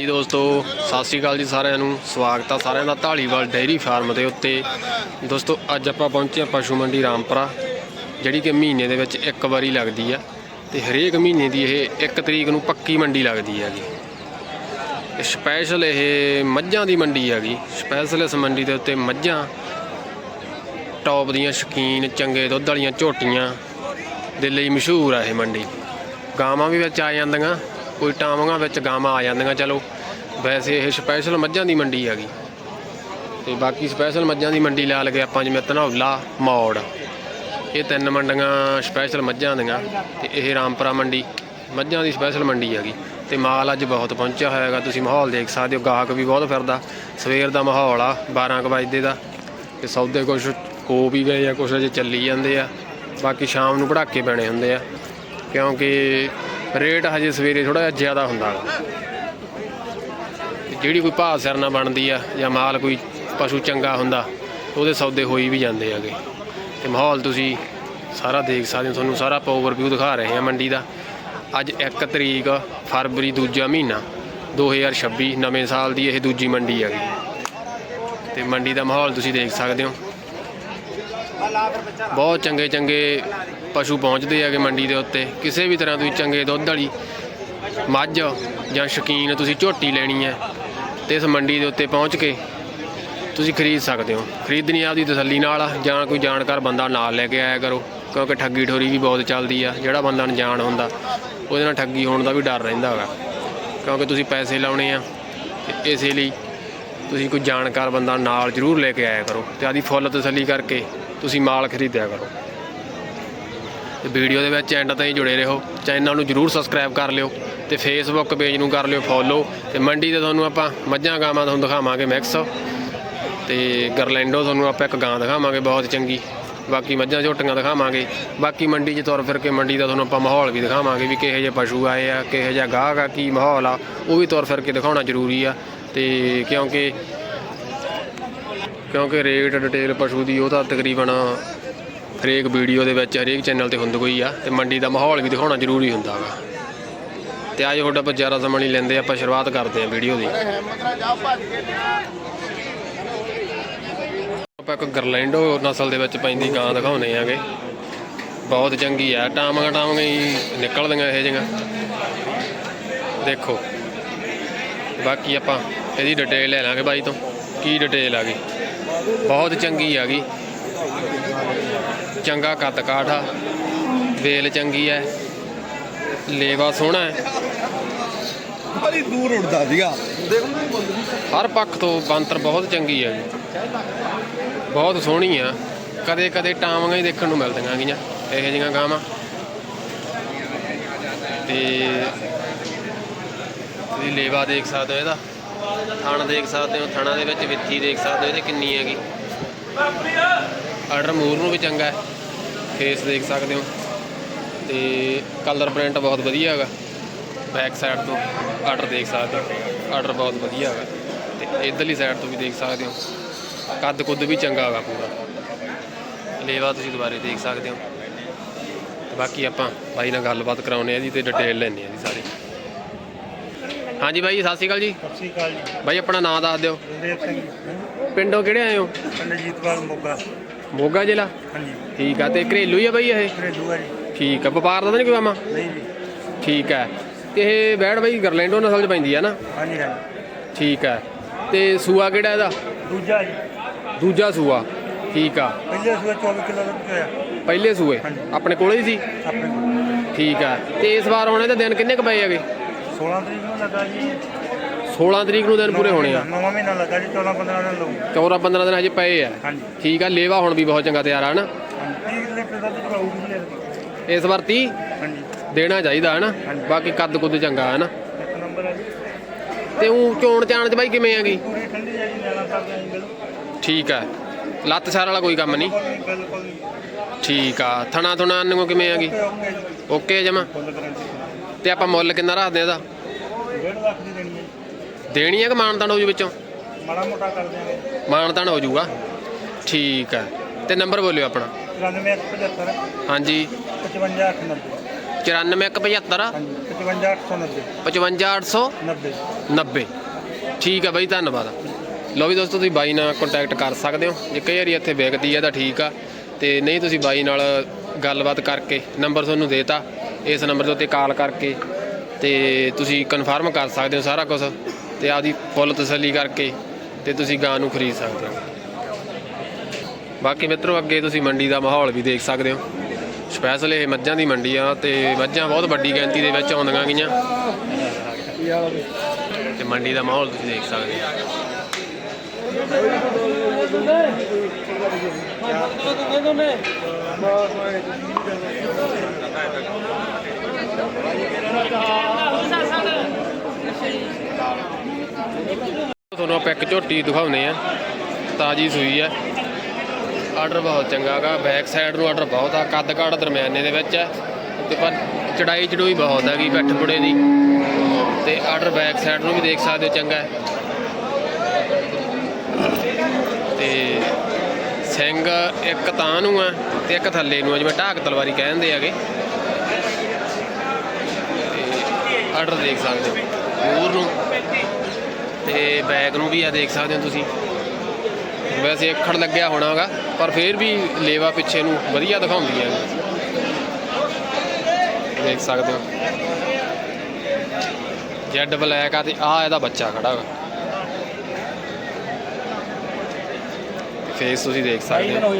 ਜੀ ਦੋਸਤੋ, ਸਤਿ ਸ਼੍ਰੀ ਅਕਾਲ ਜੀ ਸਾਰਿਆਂ ਨੂੰ। ਸਵਾਗਤ ਆ ਸਾਰਿਆਂ ਦਾ ਢਾਲੀਵਾਲ ਡੇਅਰੀ ਫਾਰਮ ਦੇ ਉੱਤੇ। ਦੋਸਤੋ, ਅੱਜ ਆਪਾਂ ਪਹੁੰਚੇ ਹਾਂ ਪਸ਼ੂ ਮੰਡੀ ਰਾਮਪੁਰਾ, ਜਿਹੜੀ ਕਿ ਮਹੀਨੇ ਦੇ ਵਿੱਚ ਇੱਕ ਵਾਰੀ ਲੱਗਦੀ ਆ। ਤੇ ਹਰੇਕ ਮਹੀਨੇ ਦੀ ਇਹ ਇੱਕ ਤਰੀਕ ਨੂੰ ਪੱਕੀ ਮੰਡੀ ਲੱਗਦੀ ਹੈਗੀ। ਸਪੈਸ਼ਲ ਇਹ ਮੱਝਾਂ ਦੀ ਮੰਡੀ ਹੈਗੀ। ਸਪੈਸ਼ਲ ਇਸ ਮੰਡੀ ਦੇ ਉੱਤੇ ਮੱਝਾਂ ਟੌਪ ਦੀਆਂ ਸ਼ਕੀਨ, ਚੰਗੇ ਦੁੱਧ ਵਾਲੀਆਂ ਝੋਟੀਆਂ ਦੇ ਲਈ ਮਸ਼ਹੂਰ ਆ ਇਹ ਮੰਡੀ। ਗਾਵਾਂ ਵੀ ਵਿੱਚ ਆ ਜਾਂਦੀਆਂ। ਕੋਈ ਟਾਵਾਂ ਵਿੱਚ ਗਾਵਾਂ ਆ ਜਾਂਦੀਆਂ, ਚਲੋ। ਵੈਸੇ ਇਹ ਸਪੈਸ਼ਲ ਮੱਝਾਂ ਦੀ ਮੰਡੀ ਹੈਗੀ। ਤੇ ਬਾਕੀ ਸਪੈਸ਼ਲ ਮੱਝਾਂ ਦੀ ਮੰਡੀ ਲਾ ਲਗੇ ਆਪਾਂ, ਜਿਵੇਂ ਧਨੌਲਾ, ਮੌੜ। ਇਹ ਤਿੰਨ ਮੰਡੀਆਂ ਸਪੈਸ਼ਲ ਮੱਝਾਂ ਦੀਆਂ ਤੇ ਇਹ ਰਾਮਪੁਰਾ ਮੰਡੀ। ਮੱਝਾਂ ਦੀ ਸਪੈਸ਼ਲ ਮੰਡੀ ਹੈਗੀ। ਤੇ ਮਾਲ ਅੱਜ ਬਹੁਤ ਪਹੁੰਚਿਆ ਹੋਇਆ ਹੈਗਾ ਤੁਸੀਂ ਮਾਹੌਲ ਦੇਖ ਸਕਦੇ ਹੋ, ਗਾਹਕ ਵੀ ਬਹੁਤ ਫਿਰਦਾ। ਸਵੇਰ ਦਾ ਮਾਹੌਲ ਆ 12 ਕੁ ਵਜੇ ਦਾ। ਤੇ ਸੌਦੇ ਕੁਝ ਹੋ ਵੀ ਗਏ ਆ ਕੁਝ ਅਜੇ ਚੱਲੀ ਜਾਂਦੇ ਆ। ਬਾਕੀ ਸ਼ਾਮ ਨੂੰ ਪੜਾਕੇ ਪੈਣੇ ਹੁੰਦੇ ਆ। ਕਿਉਂਕਿ ਰੇਟ ਹਜੇ ਸਵੇਰੇ ਥੋੜਾ ਜਿਹਾ ਜ਼ਿਆਦਾ ਹੁੰਦਾ ਗਾ। ਜਿਹੜੀ ਕੋਈ ਭਾਅ ਸਿਰ ਨਾ ਬਣਦੀ ਆ ਜਾਂ ਮਾਲ ਕੋਈ ਪਸ਼ੂ ਚੰਗਾ ਹੁੰਦਾ, ਉਹਦੇ ਸੌਦੇ ਹੋਈ ਵੀ ਜਾਂਦੇ ਹੈਗੇ। ਤੇ ਮਾਹੌਲ ਤੁਸੀਂ ਸਾਰਾ ਦੇਖ ਸਕਦੇ ਹੋ, ਤੁਹਾਨੂੰ ਸਾਰਾ ਓਵਰਵਿਊ ਦਿਖਾ ਰਹੇ ਹਾਂ ਮੰਡੀ ਦਾ। ਅੱਜ 1 ਤਰੀਕ, ਫਰਵਰੀ ਦੂਜਾ ਮਹੀਨਾ 2026 ਨਵੇਂ ਸਾਲ ਦੀ ਇਹ ਦੂਜੀ ਮੰਡੀ ਹੈਗੀ। ਤੇ ਮੰਡੀ ਦਾ ਮਾਹੌਲ ਤੁਸੀਂ ਦੇਖ ਸਕਦੇ ਹੋ। ਬਹੁਤ ਚੰਗੇ ਚੰਗੇ ਪਸ਼ੂ ਪਹੁੰਚਦੇ ਹੈਗੇ ਮੰਡੀ ਦੇ ਉੱਤੇ, ਕਿਸੇ ਵੀ ਤਰ੍ਹਾਂ ਤੁਸੀਂ ਚੰਗੇ ਦੁੱਧ ਵਾਲੀ ਮੱਝ ਜਾਂ ਸ਼ਕੀਨ ਤੁਸੀਂ ਝੋਟੀ ਲੈਣੀ ਹੈ, ਤੇ ਇਸ ਮੰਡੀ ਦੇ ਉੱਤੇ ਪਹੁੰਚ ਕੇ ਤੁਸੀਂ ਖਰੀਦ ਸਕਦੇ ਹੋ। ਖਰੀਦਣੀ ਆਪਦੀ ਤਸੱਲੀ ਨਾਲ ਜਾਂ ਕੋਈ ਜਾਣਕਾਰ ਬੰਦਾ ਨਾਲ ਲੈ ਕੇ ਆਇਆ ਕਰੋ, ਕਿਉਂਕਿ ਠੱਗੀ ਠੋਰੀ ਵੀ ਬਹੁਤ ਚੱਲਦੀ ਆ, ਜਿਹੜਾ ਬੰਦਾ ਅਣਜਾਣ ਹੁੰਦਾ, ਉਹਦੇ ਨਾਲ ਠੱਗੀ ਹੋਣ ਦਾ ਵੀ ਡਰ ਰਹਿੰਦਾ ਹੈਗਾ। ਕਿਉਂਕਿ ਤੁਸੀਂ ਪੈਸੇ ਲਾਉਣੇ ਆ, ਤੇ ਇਸੇ ਲਈ ਤੁਸੀਂ ਕੋਈ ਜਾਣਕਾਰ ਬੰਦਾ ਨਾਲ ਜ਼ਰੂਰ ਲੈ ਕੇ ਆਇਆ ਕਰੋ, ਤੇ ਆਦੀ ਫੁੱਲ ਤਸੱਲੀ ਕਰਕੇ ਤੁਸੀਂ ਮਾਲ ਖਰੀਦਿਆ ਕਰੋ। ਤੇ ਵੀਡੀਓ ਦੇ ਵਿੱਚ ਐਂਡ ਤਾਈਂ ਜੁੜੇ ਰਹੋ। ਚੈਨਲ ਨੂੰ ਜਰੂਰ ਸਬਸਕ੍ਰਾਈਬ ਕਰ ਲਿਓ ਤੇ ਫੇਸਬੁੱਕ ਪੇਜ ਨੂੰ ਕਰ ਲਿਓ ਫੋਲੋ ਤੇ ਮੰਡੀ ਤੇ ਤੁਹਾਨੂੰ ਆਪਾਂ ਮੱਝਾਂ ਗਾਵਾਂ ਤੁਹਾਨੂੰ ਦਿਖਾਵਾਂਗੇ ਮਿਕਸ ਤੇ ਗਰਲੈਂਡੋ ਤੁਹਾਨੂੰ ਆਪਾਂ ਇੱਕ ਗਾਂ ਦਿਖਾਵਾਂਗੇ ਬਹੁਤ ਚੰਗੀ। ਬਾਕੀ ਮੱਝਾਂ ਝੋਟੀਆਂ ਦਿਖਾਵਾਂਗੇ। ਬਾਕੀ ਮੰਡੀ 'ਚ ਤੁਰ ਫਿਰ ਕੇ ਮੰਡੀ ਦਾ ਤੁਹਾਨੂੰ ਆਪਾਂ ਮਾਹੌਲ ਵੀ ਦਿਖਾਵਾਂਗੇ ਵੀ ਕਿਹੋ ਜਿਹੇ ਪਸ਼ੂ ਆਏ ਆ, ਕਿਹੋ ਜਿਹਾ ਗਾਹਕ ਆ, ਕੀ ਮਾਹੌਲ ਆ, ਉਹ ਵੀ ਤੁਰ ਫਿਰ ਕੇ ਦਿਖਾਉਣਾ ਜ਼ਰੂਰੀ ਆ। ਤੇ ਕਿਉਂਕਿ ਕਿਉਂਕਿ ਰੇਟ ਡਿਟੇਲ ਪਸ਼ੂ ਦੀ ਉਹ ਤਾਂ ਤਕਰੀਬਨ ਹਰੇਕ ਵੀਡੀਓ ਦੇ ਵਿੱਚ, ਹਰੇਕ ਚੈਨਲ ਤੇ ਹੁੰਦ ਕੋਈ ਆ ਤੇ ਮੰਡੀ ਦਾ ਮਾਹੌਲ ਵੀ ਦਿਖਾਉਣਾ ਜ਼ਰੂਰੀ ਹੁੰਦਾ ਗਾ ਤੇ ਅੱਜ ਤੁਹਾਡਾ ਆਪਾਂ ਜ਼ਿਆਦਾ ਸਮਾਂ ਨਹੀਂ ਲੈਂਦੇ, ਆਪਾਂ ਸ਼ੁਰੂਆਤ ਕਰਦੇ ਹਾਂ ਵੀਡੀਓ ਦੀ। ਆਪਾਂ ਇੱਕ ਗਰਲੈਂਡੋ ਨਸਲ ਦੇ ਵਿੱਚ ਪੈਂਦੀ ਗਾਂ ਦਿਖਾਉਨੇ ਆਗੇ। ਬਹੁਤ ਚੰਗੀ ਆ ਟਾਮਾਂ ਟਾਮਾਂ ਹੀ ਨਿਕਲਦੀਆਂ ਇਹ ਜਿਹੀਆਂ ਦੇਖੋ, ਬਾਕੀ ਆਪਾਂ ਇਹਦੀ ਡਿਟੇਲ ਲੈ ਲਾਂਗੇ ਬਾਈ ਤੋਂ, ਕੀ ਡਿਟੇਲ ਆ ਗਈ। ਬਹੁਤ ਚੰਗੀ ਆ ਗਈ। ਚੰਗਾ ਕੱਦ ਕਾਠ ਆ ਵੇਲ ਚੰਗੀ ਐ ਲੇਵਾ ਸੋਹਣਾ ਹੈ ਬੜੀ ਦੂਰ ਉੱਡਦਾ ਸੀਗਾ। ਹਰ ਪੱਖ ਤੋਂ ਬੰਤਰ ਬਹੁਤ ਚੰਗੀ ਹੈ ਬਹੁਤ ਸੋਹਣੀ ਆ ਕਦੇ ਕਦੇ ਟਾਵਾਂ ਹੀ ਦੇਖਣ ਨੂੰ ਮਿਲਦੀਆਂ ਗੀਆਂ ਇਹੋ ਜਿਹੀਆਂ ਗਾਵਾਂ। ਤੇ ਤੁਸੀਂ ਲੇਵਾ ਦੇਖ ਸਕਦੇ ਹੋ ਇਹਦਾ। ਥਣ ਦੇਖ ਸਕਦੇ ਹੋ ਥਣਾ ਦੇ ਵਿੱਚ ਵਿੱਥੀ ਦੇਖ ਸਕਦੇ ਹੋ ਇਹਦੇ ਕਿੰਨੀ ਹੈਗੀ। ਆਰਡਰ ਮੂਰ ਨੂੰ ਵੀ ਚੰਗਾ ਹੈ ਫੇਸ ਦੇਖ ਸਕਦੇ ਹੋ। ਤੇ ਕਲਰ ਪ੍ਰਿੰਟ ਬਹੁਤ ਵਧੀਆ ਹੈਗਾ। ਬੈਕ ਸਾਈਡ ਤੋਂ ਆਰਡਰ ਦੇਖ ਸਕਦੇ ਹੋ। ਆਰਡਰ ਬਹੁਤ ਵਧੀਆ ਹੈਗਾ। ਤੇ ਇਧਰਲੀ ਸਾਈਡ ਤੋਂ ਵੀ ਦੇਖ ਸਕਦੇ ਹੋ। ਕੱਦ ਕੁੱਦ ਵੀ ਚੰਗਾ ਹੈਗਾ ਪੂਰਾ। ਲੇਵਾ ਤੁਸੀਂ ਦੁਬਾਰੇ ਦੇਖ ਸਕਦੇ ਹੋ। ਤੇ ਬਾਕੀ ਆਪਾਂ ਬਾਈ ਨਾਲ ਗੱਲਬਾਤ ਕਰਾਉਨੇ ਆ ਇਹਦੀ ਤੇ ਡਿਟੇਲ ਲੈਣੀ ਆ ਇਹਦੀ ਸਾਰੀ। ਹਾਂਜੀ ਬਾਈ ਸਤਿ ਸ਼੍ਰੀ ਅਕਾਲ ਜੀ। ਸਤਿ ਸ਼੍ਰੀ ਅਕਾਲ ਜੀ। ਬਾਈ ਆਪਣਾ ਨਾਮ ਦੱਸ ਦਿਓ। ਪਿੰਡੋਂ ਕਿਹੜੇ ਆਏ ਹੋ? ਪੰਡਜੀਤਵਾਲ ਮੋਗਾ। ਮੋਗਾ ਜ਼ਿਲ੍ਹਾ? ਹਾਂਜੀ। ਠੀਕ ਆ ਤੇ ਘਰੇਲੂ ਹੀ ਆ ਬਾਈ ਇਹ? ਘਰੇਲੂ ਹੈ ਜੀ। ਠੀਕ ਆ ਵਪਾਰ ਦਾ ਤਾਂ ਨਹੀਂ ਕੋਈ ਆਮਾ ਨਹੀਂ ਜੀ। ਠੀਕ ਹੈ ਤੇ ਇਹ ਬੈੜ ਬਾਈ ਗਰਲੈਂਡੋ ਨਸਲ ਚ ਪੈਂਦੀ ਆ ਨਾ? ਹਾਂਜੀ ਹਾਂਜੀ। ਠੀਕ ਹੈ ਤੇ ਸੂਆ ਕਿਹੜਾ ਇਹਦਾ? ਦੂਜਾ ਜੀ। ਦੂਜਾ ਸੂਆ ਠੀਕ ਆ। ਪਹਿਲੇ ਸੂਏ 24 ਕਿਲੋ ਦਾ ਹੋਇਆ ਪਹਿਲੇ ਸੂਏ? ਹਾਂਜੀ। ਆਪਣੇ ਕੋਲੇ ਹੀ ਸੀ? ਆਪਣੇ ਕੋਲ। ਠੀਕ ਆ ਤੇ ਇਸ ਵਾਰ ਹੁਣ ਇਹਦੇ ਦਿਨ ਕਿੰਨੇ ਕ ਪਏ ਹੈਗੇ? 16 ਤਰੀਕ ਨੂੰ ਲੱਗਾ ਜੀ। 16 ਤਰੀਕ ਨੂੰ ਦਿਨ ਪੂਰੇ ਹੋਣੇ ਆ। ਨਵਾਂ ਮਹੀਨਾ ਲੱਗਾ ਜੀ 14 15 ਦਿਨ ਲਊ 14 15 ਦਿਨ ਹਜੇ ਪਏ ਆ। ਹਾਂਜੀ। ਠੀਕ ਆ ਲੇਵਾ ਹੁਣ ਵੀ ਬਹੁਤ ਚੰਗਾ ਤਿਆਰ ਆ ਨਾ ਹਾਂਜੀ। 30 ਲੀਟਰ ਦਾ ਦੁੱਧ ਆਊਗੀ ਜੀ ਇਸ ਵਾਰ 30 ਹਾਂਜੀ। ਦੇਣਾ ਚਾਹੀਦਾ ਹੈ ਨਾ ਹਾਂਜੀ। ਬਾਕੀ ਕੱਦ ਕੁੱਦ ਚੰਗਾ ਹੈ ਨਾ ਇੱਕ ਨੰਬਰ ਹੈ ਜੀ। ਤੇ ਉਹ ਚੋਣ ਚਾਣ ਚ ਬਾਈ ਕਿਵੇਂ ਹੈਗੀ? ਪੂਰੀ ਠੰਡੀ ਹੈ ਜੀ ਲੈਣਾ ਕਰਦੇ ਆਂ ਜੀ ਬਿਲਕੁਲ ਠੀਕ ਆ। ਲੱਤ ਸਾਰ ਵਾਲਾ ਕੋਈ ਕੰਮ ਨਹੀਂ? ਬਿਲਕੁਲ। ਠੀਕ ਆ। ਥਣਾ ਥੁਣਾ ਨੂੰ ਕਿਵੇਂ ਹੈਗੀ? ਓਕੇ ਓਕੇ ਜੀ। ਓਕੇ ਜਮਾ? Full guarantee. ਤੇ ਆਪਾਂ ਮੁੱਲ ਕਿੰਨਾ ਰੱਖਦੇ ਇਹਦਾ? 1.5 ਲੱਖ ਦੀ ਦੇਣੀ ਹੈ। ਦੇਣੀ ਹੈ ਕਿ ਮਾਨਤਾਨ ਹੋ ਜੂ ਵਿੱਚੋਂ? ਮਾੜਾ ਮੋਟਾ ਕਰ ਦਿਆਂਗੇ। ਮਾਨਤਾਨ ਹੋ ਜੂਗਾ। ਠੀਕ ਆ। ਤੇ ਨੰਬਰ ਬੋਲਿਓ ਆਪਣਾ। 9375 ਹਾਂਜੀ। 5590 94175 ਹਾਂਜੀ 55890 55890 90 ਠੀਕ ਆ ਬਾਈ ਧੰਨਵਾਦ। ਲਓ ਵੀ ਦੋਸਤੋ ਤੁਸੀਂ ਬਾਈ ਨਾਲ ਕੰਟੈਕਟ ਕਰ ਸਕਦੇ ਹੋ। ਜੇ ਕਈ ਵਾਰੀ ਇੱਥੇ ਵਿਕਦੀ ਹੈ ਤਾਂ ਠੀਕ ਆ। ਤੇ ਨਹੀਂ ਤੁਸੀਂ ਬਾਈ ਨਾਲ ਗੱਲਬਾਤ ਕਰਕੇ ਨੰਬਰ ਤੁਹਾਨੂੰ ਦੇਤਾ। ਇਸ ਨੰਬਰ ਦੇ ਉੱਤੇ ਕਾਲ ਕਰਕੇ ਤੇ ਤੁਸੀਂ ਕਨਫਰਮ ਕਰ ਸਕਦੇ ਹੋ ਸਾਰਾ ਕੁਝ ਤੇ ਆਪਦੀ ਫੁੱਲ ਤਸੱਲੀ ਕਰਕੇ ਤੇ ਤੁਸੀਂ ਗਾਂ ਨੂੰ ਖਰੀਦ ਸਕਦੇ ਹੋ। ਬਾਕੀ ਮਿੱਤਰੋ, ਅੱਗੇ ਤੁਸੀਂ ਮੰਡੀ ਦਾ ਮਾਹੌਲ ਵੀ ਦੇਖ ਸਕਦੇ ਹੋ। ਸਪੈਸ਼ਲ ਇਹ ਮੱਝਾਂ ਦੀ ਮੰਡੀ ਆ ਤੇ ਮੱਝਾਂ ਬਹੁਤ ਵੱਡੀ ਗਿਣਤੀ ਦੇ ਵਿੱਚ ਆਉਂਦੀਆਂ ਗਈਆਂ। ਤੇ ਮੰਡੀ ਦਾ ਮਾਹੌਲ ਤੁਸੀਂ ਦੇਖ ਸਕਦੇ ਹੋ। ਤੁਹਾਨੂੰ ਆਪਾਂ ਇੱਕ ਝੋਟੀ ਦਿਖਾਉਨੇ ਆ ਤਾਜੀ ਸੂਈ ਆ ਆਰਡਰ ਬਹੁਤ ਚੰਗਾ ਗਾ ਬੈਕ ਸਾਈਡ ਨੂੰ ਆਰਡਰ ਬਹੁਤ ਆ। ਕੱਦ ਕਾਠ ਦਰਮਿਆਨੇ ਦੇ ਵਿੱਚ ਹੈ। ਤੇ ਪਰ ਚੜਾਈ ਚੜੂਈ ਬਹੁਤ ਹੈਗੀ ਬੱਠ ਬੁੜੇ ਦੀ। ਤੇ ਆਰਡਰ ਬੈਕ ਸਾਈਡ ਨੂੰ ਵੀ ਦੇਖ ਸਕਦੇ ਹੋ, ਚੰਗਾ ਹੈ। ਤੇ ਸਿੰਘ ਇੱਕ ਤਾਂ ਨੂੰ ਆ ਤੇ ਇੱਕ ਥੱਲੇ ਨੂੰ ਆ ਜਿਵੇਂ ਢਾਕ ਤਲਵਾਰੀ ਕਹਿੰਦੇ ਹੈਗੇ। ਤੇ ਆਰਡਰ ਦੇਖ ਸਕਦੇ ਹੋ। ਮੂਰ ਨੂੰ ਤੇ ਬੈਕ ਨੂੰ ਵੀ ਆ ਦੇਖ ਸਕਦੇ ਹੋ ਤੁਸੀਂ। ਵੈਸੇ ਅੱਖੜ ਲੱਗਿਆ ਹੋਣਾਗਾ ਪਰ ਫਿਰ ਵੀ ਲੇਵਾ ਪਿੱਛੇ ਨੂੰ ਵਧੀਆ ਦਿਖਾਉਂਦੀ ਹੈ ਦੇਖ ਸਕਦੇ ਹੋ। ਜੈਡ ਬਲੈਕ ਆ ਤੇ ਆ ਇਹਦਾ ਬੱਚਾ ਖੜਾ ਵਾ। ਫੇਸ ਤੁਸੀਂ ਦੇਖ ਸਕਦੇ ਹੋ। ਹੋ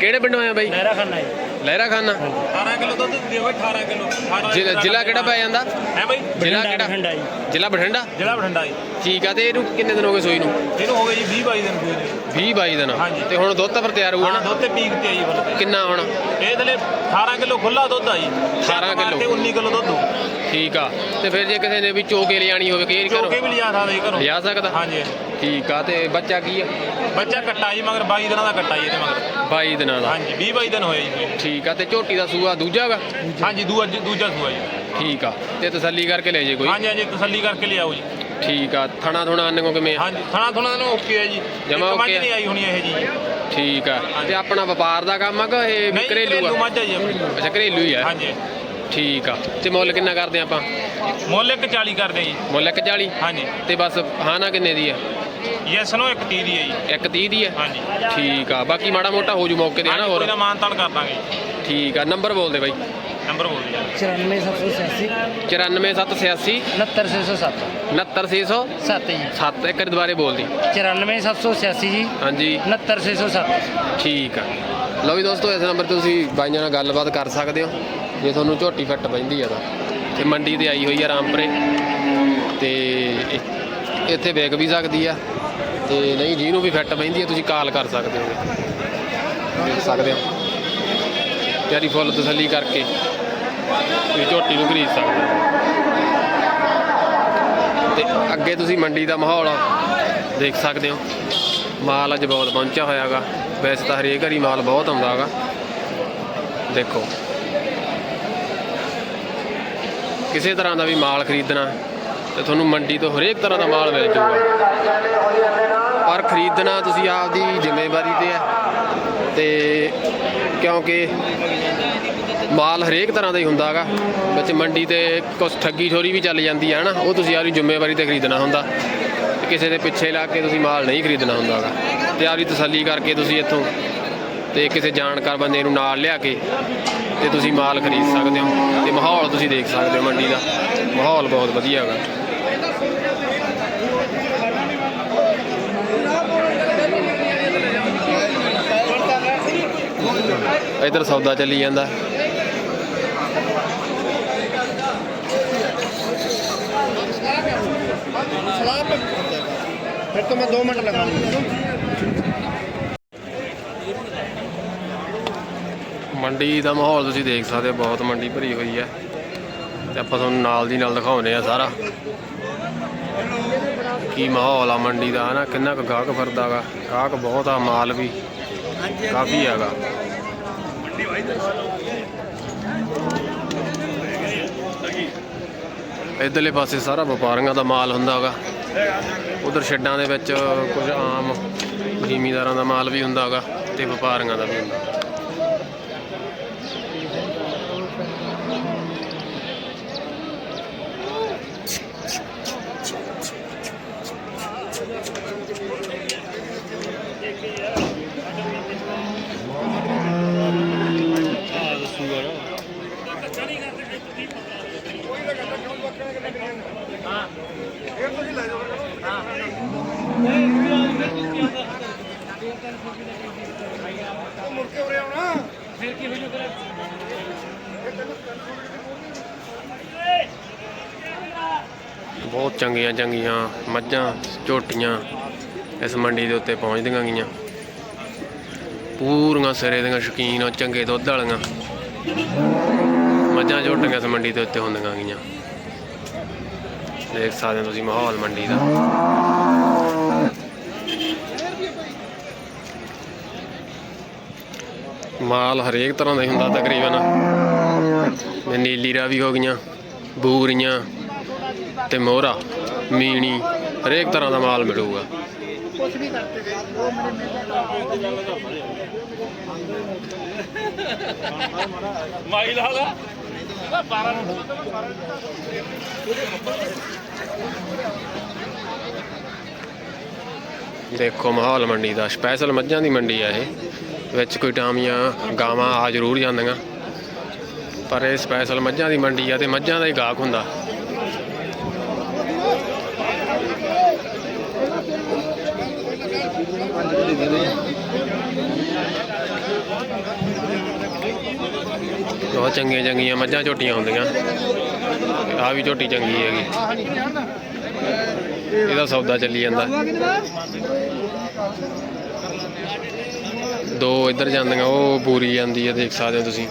ਕਿਹੜੇ ਪਿੰਡੋਂ ਆਏ ਬਾਈ? ਲਹਿਰਾ ਖਾਨਾ ਹੈ ਲਹਿਰਾ ਖਾਨਾ। 18 ਕਿਲੋ ਦੁੱਧ ਦਿਓ ਬਈ 18 ਕਿਲੋ। 18 ਜ਼ਿਲ੍ਹਾ ਜ਼ਿਲ੍ਹਾ ਕਿਹੜਾ ਪੈ ਜਾਂਦਾ? ਹੈ ਬਈ? ਜ਼ਿਲ੍ਹਾ ਕਿਹੜਾ? ਬਠਿੰਡਾ ਜੀ। ਜ਼ਿਲ੍ਹਾ ਬਠਿੰਡਾ? ਜਿਹੜਾ ਬਠਿੰਡਾ ਜੀ। ਠੀਕ ਆ ਤੇ ਇਹਨੂੰ ਕਿੰਨੇ ਦਿਨ ਹੋ ਗਏ ਸੋਈ ਨੂੰ? ਇਹਨੂੰ ਹੋ ਗਏ ਜੀ 20 22 ਦਿਨ ਕੋਈ 20 22 ਦਿਨ। ਹਾਂਜੀ। ਤੇ ਹੁਣ ਦੁੱਧ ਤਾਂ ਫਿਰ ਤਿਆਰ ਹੋਊਗਾ ਹਾਂ ਨਾ? ਦੁੱਧ ਤੇ ਪੀਕ ਤੇ ਆਈ ਫੁੱਲ ਤੇ ਕਿੰਨਾ ਹੁਣ? ਇਹ ਥਲੇ 18 ਕਿਲੋ ਖੁੱਲਾ ਦੁੱਧ ਆ ਜੀ। 18 ਕਿੱਲੋ। ਤੇ 19 ਕਿਲੋ ਦੁੱਧ ਠੀਕ ਆ ਤੇ ਫਿਰ ਜੇ ਕਿਸੇ ਨੇ ਵੀ ਚੋਕੇ ਲਿਆਣੀ ਹੋਵੇ ਕੇਰ ਕਰੋ ਚੋਕੇ ਵੀ ਲਿਆ ਸਕਦਾ ਜੀ ਘਰੋਂ। ਲਿਆ ਸਕਦਾ? ਹਾਂਜੀ। ਠੀਕ ਆ ਤੇ ਬੱਚਾ ਕੀ ਆ? ਬੱਚਾ ਕੱਟਾ ਜੀ ਮਗਰ 22 ਦਿਨਾਂ ਦਾ ਕੱਟਾ ਜੀ ਇਹਦੇ ਮਗਰ। 22 ਦਿਨਾਂ ਦਾ। ਹਾਂਜੀ 20 22 ਦਿਨ ਹੋਏ ਜੀ। ਠੀਕ ਆ ਤੇ ਝੋਟੀ ਦਾ ਸੂਆ ਦੂਜਾ ਗਾ? ਹਾਂਜੀ ਦੂਜਾ ਦੂਜਾ ਸੂਆ ਜੀ। ਠੀਕ ਆ ਤੇ ਤਸੱਲੀ ਕਰਕੇ ਲੈ ਜੇ ਕੋਈ। ਹਾਂਜੀ ਹਾਂਜੀ ਤਸੱਲੀ ਕਰਕੇ ਲਿਆਓ ਜੀ। ਠੀਕ ਆ ਥਣਾ ਥੁਣਾ ਆਨੇਗੋ ਕਿਵੇਂ ਆ? ਹਾਂਜੀ ਥਣਾ ਥਣਾ ਨੂੰ ਓਕੇ ਹੈ ਜੀ। ਜਮਾਂ ਆ। ਨਹੀਂ ਆਈ ਹੋਣੀ ਇਹ ਜੀ। ਠੀਕ ਆ ਤੇ ਆਪਣਾ ਵਪਾਰ ਦਾ ਕੰਮ ਆ ਕਿ ਇਹ ਵੀ ਨਹੀਂ ਘਰੇਲੂ ਘਰੇਲੂ ਆ ਮੱਝ ਆ ਜੀ ਆਪਣੀ। ਅੱਛਾ ਘਰੇਲੂ ਹੀ ਆ। ਹਾਂਜੀ। ਠੀਕ ਆ ਤੇ ਮੁੱਲ ਕਿੰਨਾ ਕਰਦੇ ਆਪਾਂ? ਮੁੱਲ ਇੱਕ 40 ਕਰਦੇ ਜੀ। ਮੁੱਲ 140 ਹਾਂਜੀ। ਤੇ ਬਸ ਹਾਨਾ ਕਿੰਨੇ ਦੀ ਆ? ਯੈਸ ਨੋ ਇੱਕ 30 ਦੀ ਹੈ ਜੀ। ਇੱਕ 30 ਦੀ ਆ ਹਾਂਜੀ। ਠੀਕ ਆ ਬਾਕੀ ਮਾੜਾ ਮੋਟਾ ਹੋ ਜੂ ਮੌਕੇ ਤੇ ਹਨਾ ਹਾਂਜੀ, ਹੋਰ? ਕੋਈ ਨਾ ਮਾਨਤਾਨ ਕਰ ਦਾਂਗੇ ਜੀ। ਠੀਕ ਆ ਨੰਬਰ ਬੋਲ ਦੇ ਬਾਈ। ਨੰਬਰ ਬੋਲ ਦਿਓ 94786 94786 69607 69607 7 ਜੀ। ਇੱਕ ਵਾਰੀ ਦੁਬਾਰੇ ਬੋਲ ਦੀ। 94786 ਜੀ। ਹਾਂਜੀ। 69607 ਠੀਕ ਆ। ਲਓ ਵੀ ਦੋਸਤੋ ਇਸ ਨੰਬਰ ਤੇ ਤੁਸੀਂ ਬਾਈਆਂ ਨਾਲ ਗੱਲਬਾਤ ਕਰ ਸਕਦੇ ਹੋ। ਜੇ ਤੁਹਾਨੂੰ ਝੋਟੀ ਫਿੱਟ ਪੈਂਦੀ ਆ ਤਾਂ। ਤੇ ਮੰਡੀ ਤੇ ਆਈ ਹੋਈ ਆ ਰਾਮਪੁਰੇ। ਤੇ ਇ- ਇੱਥੇ ਵਿਕ ਵੀ ਸਕਦੀ ਆ। ਤੇ ਨਹੀਂ, ਜਿਹਨੂੰ ਵੀ ਫਿੱਟ ਪੈਂਦੀ ਆ, ਤੁਸੀਂ ਕਾਲ ਕਰ ਸਕਦੇ ਹੋ। ਦੇਖ ਸਕਦੇ ਹੋ। ਤਿਆਰੀ ਫੁੱਲ ਤਸੱਲੀ ਕਰਕੇ ਤੁਸੀਂ ਝੋਟੀ ਨੂੰ ਖਰੀਦ ਸਕਦੇ ਹੋ। ਤੇ ਅੱਗੇ ਤੁਸੀਂ ਮੰਡੀ ਦਾ ਮਾਹੌਲ ਦੇਖ ਸਕਦੇ ਹੋ। ਮਾਲ ਅੱਜ ਬਹੁਤ ਪਹੁੰਚਿਆ ਹੋਇਆਗਾ। ਵੈਸੇ ਤਾਂ ਹਰੇਕ ਵਾਰੀ ਮਾਲ ਬਹੁਤ ਆਉਂਦਾ ਹੈਗਾ। ਦੇਖੋ। ਕਿਸੇ ਤਰ੍ਹਾਂ ਦਾ ਵੀ ਮਾਲ ਖਰੀਦਣਾ ਤੇ ਤੁਹਾਨੂੰ ਮੰਡੀ ਤੋਂ ਹਰੇਕ ਤਰ੍ਹਾਂ ਦਾ ਮਾਲ ਮਿਲ ਜਾਊਗਾ ਪਰ ਖਰੀਦਣਾ ਤੁਸੀਂ ਆਪਦੀ ਜ਼ਿੰਮੇਵਾਰੀ ਤੇ ਹੈ। ਤੇ ਕਿਉਂਕਿ ਮਾਲ ਹਰੇਕ ਤਰ੍ਹਾਂ ਦਾ ਹੀ ਹੁੰਦਾ ਹੈਗਾ। ਵਿੱਚ ਮੰਡੀ ਤੇ ਕੁਝ ਠੱਗੀ ਛੋਰੀ ਵੀ ਚੱਲ ਜਾਂਦੀ ਹੈ ਨਾ, ਉਹ ਤੁਸੀਂ ਆਪਦੀ ਜ਼ਿੰਮੇਵਾਰੀ ਤੇ ਖਰੀਦਣਾ ਹੁੰਦਾ। ਤੇ ਕਿਸੇ ਦੇ ਪਿੱਛੇ ਲੱਗ ਕੇ ਤੁਸੀਂ ਮਾਲ ਨਹੀਂ ਖਰੀਦਣਾ ਹੁੰਦਾ ਹੈਗਾ। ਤੇ ਆਪਦੀ ਤਸੱਲੀ ਕਰਕੇ ਤੁਸੀਂ ਇੱਥੋਂ ਤੇ ਕਿਸੇ ਜਾਣਕਾਰ ਬੰਦੇ ਨੂੰ ਨਾਲ ਲਿਆ ਕੇ ਤੇ ਤੁਸੀਂ ਮਾਲ ਖਰੀਦ ਸਕਦੇ ਹੋ। ਤੇ ਮਾਹੌਲ ਤੁਸੀਂ ਦੇਖ ਸਕਦੇ ਹੋ ਮੰਡੀ ਦਾ। ਮਾਹੌਲ ਬਹੁਤ ਵਧੀਆ ਹੈਗਾ। ਇਧਰ ਸੌਦਾ ਚੱਲੀ ਜਾਂਦਾ। ਫਿਰ ਤੋਂ ਮੈਂ 2 ਮਿੰਟ ਲਗਾ ਮੰਡੀ ਦਾ ਮਾਹੌਲ ਤੁਸੀਂ ਦੇਖ ਸਕਦੇ ਹੋ ਬਹੁਤ ਮੰਡੀ ਭਰੀ ਹੋਈ ਹੈ। ਤੇ ਆਪਾਂ ਤੁਹਾਨੂੰ ਨਾਲ ਦੀ ਨਾਲ ਦਿਖਾਉਨੇ ਆ ਸਾਰਾ। ਕੀ ਮਾਹੌਲ ਆ ਮੰਡੀ ਦਾ ਹਨਾ? ਕਿੰਨਾ ਕੁ ਗਾਹਕ ਫਿਰਦਾ ਗਾ। ਗਾਹਕ ਬਹੁਤ ਆ ਮਾਲ ਵੀ ਕਾਫੀ ਹੈਗਾ। ਇਧਰਲੇ ਪਾਸੇ ਸਾਰਾ ਵਪਾਰੀਆਂ ਦਾ ਮਾਲ ਹੁੰਦਾ ਹੈਗਾ। ਉਧਰ ਸ਼ੈੱਡਾਂ ਦੇ ਵਿੱਚ ਕੁਝ ਆਮ ਜ਼ਿਮੀਦਾਰਾਂ ਦਾ ਮਾਲ ਵੀ ਹੁੰਦਾ ਹੈਗਾ ਤੇ ਵਪਾਰੀਆਂ ਦਾ ਵੀ ਹੁੰਦਾ ਬਹੁਤ ਚੰਗੀਆਂ ਚੰਗੀਆਂ ਮੱਝਾਂ, ਝੋਟੀਆਂ ਇਸ ਮੰਡੀ ਦੇ ਉੱਤੇ ਪਹੁੰਚਦੀਆਂ ਗਈਆਂ। ਪੂਰੀਆਂ ਸਿਰੇ ਦੀਆਂ ਸ਼ੌਕੀਨ ਚੰਗੇ ਦੁੱਧ ਵਾਲੀਆਂ। ਮੱਝਾਂ, ਝੋਟੀਆਂ ਇਸ ਮੰਡੀ ਦੇ ਉੱਤੇ ਹੁੰਦੀਆਂ ਗਈਆਂ। ਦੇਖ ਸਕਦੇ ਹੋ ਤੁਸੀਂ ਮਾਹੌਲ ਮੰਡੀ ਦਾ। ਮਾਲ ਹਰੇਕ ਤਰ੍ਹਾਂ ਦਾ ਹੁੰਦਾ ਤਕਰੀਬਨ। ਇਹ ਨੀਲੀ ਰਾਵੀ ਹੋ ਗਈਆਂ, ਬੂਰੀਆਂ ਤੇ ਮੋਹਰਾ ਮੀਣੀ ਹਰੇਕ ਤਰ੍ਹਾਂ ਦਾ ਮਾਲ ਮਿਲੂਗਾ। ਮਾਈ ਲਾਲ ਦੇਖੋ ਮਾਹੌਲ ਮੰਡੀ ਦਾ ਸਪੈਸ਼ਲ ਮੱਝਾਂ ਦੀ ਮੰਡੀ ਆ ਇਹ। ਵਿੱਚ ਕੋਈ ਟਾਮੀਆਂ ਗਾਵਾਂ ਆ ਜ਼ਰੂਰ ਜਾਂਦੀਆਂ। ਪਰ ਇਹ ਸਪੈਸ਼ਲ ਮੱਝਾਂ ਦੀ ਮੰਡੀ ਆ ਤੇ ਮੱਝਾਂ ਦਾ ਹੀ ਗਾਹਕ ਹੁੰਦਾ। ਬਹੁਤ ਚੰਗੀਆਂ ਚੰਗੀਆਂ ਮੱਝਾਂ ਝੋਟੀਆਂ ਹੁੰਦੀਆਂ। ਆ ਵੀ ਝੋਟੀ ਚੰਗੀ ਹੈਗੀ। ਇਹਦਾ ਸੌਦਾ ਚੱਲੀ ਜਾਂਦਾ। ਦੋ ਇੱਧਰ ਜਾਂਦੀਆਂ, ਉਹ ਪੂਰੀ ਜਾਂਦੀ ਹੈ, ਦੇਖ ਸਕਦੇ ਹੋ ਤੁਸੀਂ।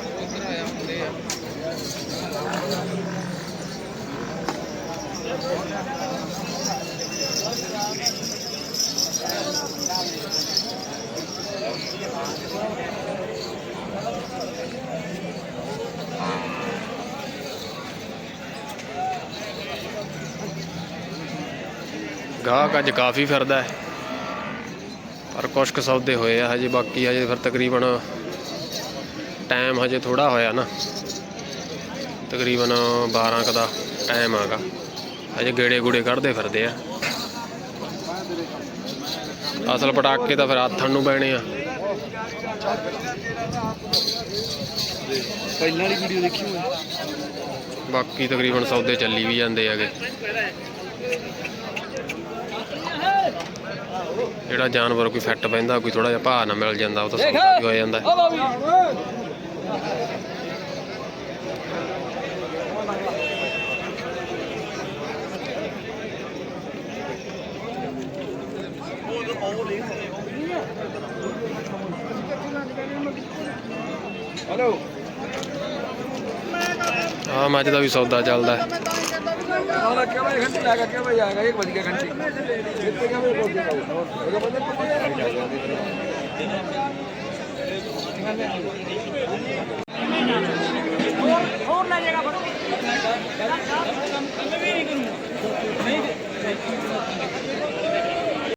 ਅੱਜ ਕਾਫੀ ਫਿਰਦਾ ਹੈ। ਪਰ ਕੁਛ ਕੁ ਸੌਦੇ ਹੋਏ ਆ ਹਜੇ ਬਾਕੀ ਹਜੇ ਫਿਰ ਤਕਰੀਬਨ ਟਾਈਮ ਹਜੇ ਥੋੜਾ ਹੋਇਆ ਨਾ। ਤਕਰੀਬਨ 12 ਕ ਦਾ ਟਾਈਮ ਆਗਾ ਹਜੇ ਗੇੜੇ ਗੂੜੇ ਕੱਢਦੇ ਫਿਰਦੇ ਆ। ਅਸਲ ਪਟਾਕੇ ਤਾਂ ਫਿਰ ਹੱਥਾਂ ਨੂੰ ਪੈਣੇ ਆ। ਪਹਿਲਾਂ ਵਾਲੀ ਵੀਡੀਓ ਦੇਖੀ ਹੋਈ। ਬਾਕੀ ਤਕਰੀਬਨ ਸੌਦੇ ਚੱਲੀ ਵੀ ਜਾਂਦੇ ਹੈਗੇ। ਜਿਹੜਾ ਜਾਨਵਰ ਕੋਈ ਫਿੱਟ ਪੈਂਦਾ ਕੋਈ ਥੋੜਾ ਜਿਹਾ ਭਾਅ ਨਾ ਮਿਲ ਜਾਂਦਾ ਉਹ ਤਾਂ ਸੌਦਾ ਵੀ ਹੋ ਜਾਂਦਾ। ਹਲੋ ਹਾਂ ਮੱਝ ਦਾ ਵੀ ਸੌਦਾ ਚੱਲਦਾ। ਹੈ। और क्या भाई घंटे लगा क्या भाई आएगा एक बज गया घंटे कितने का मेरे को देगा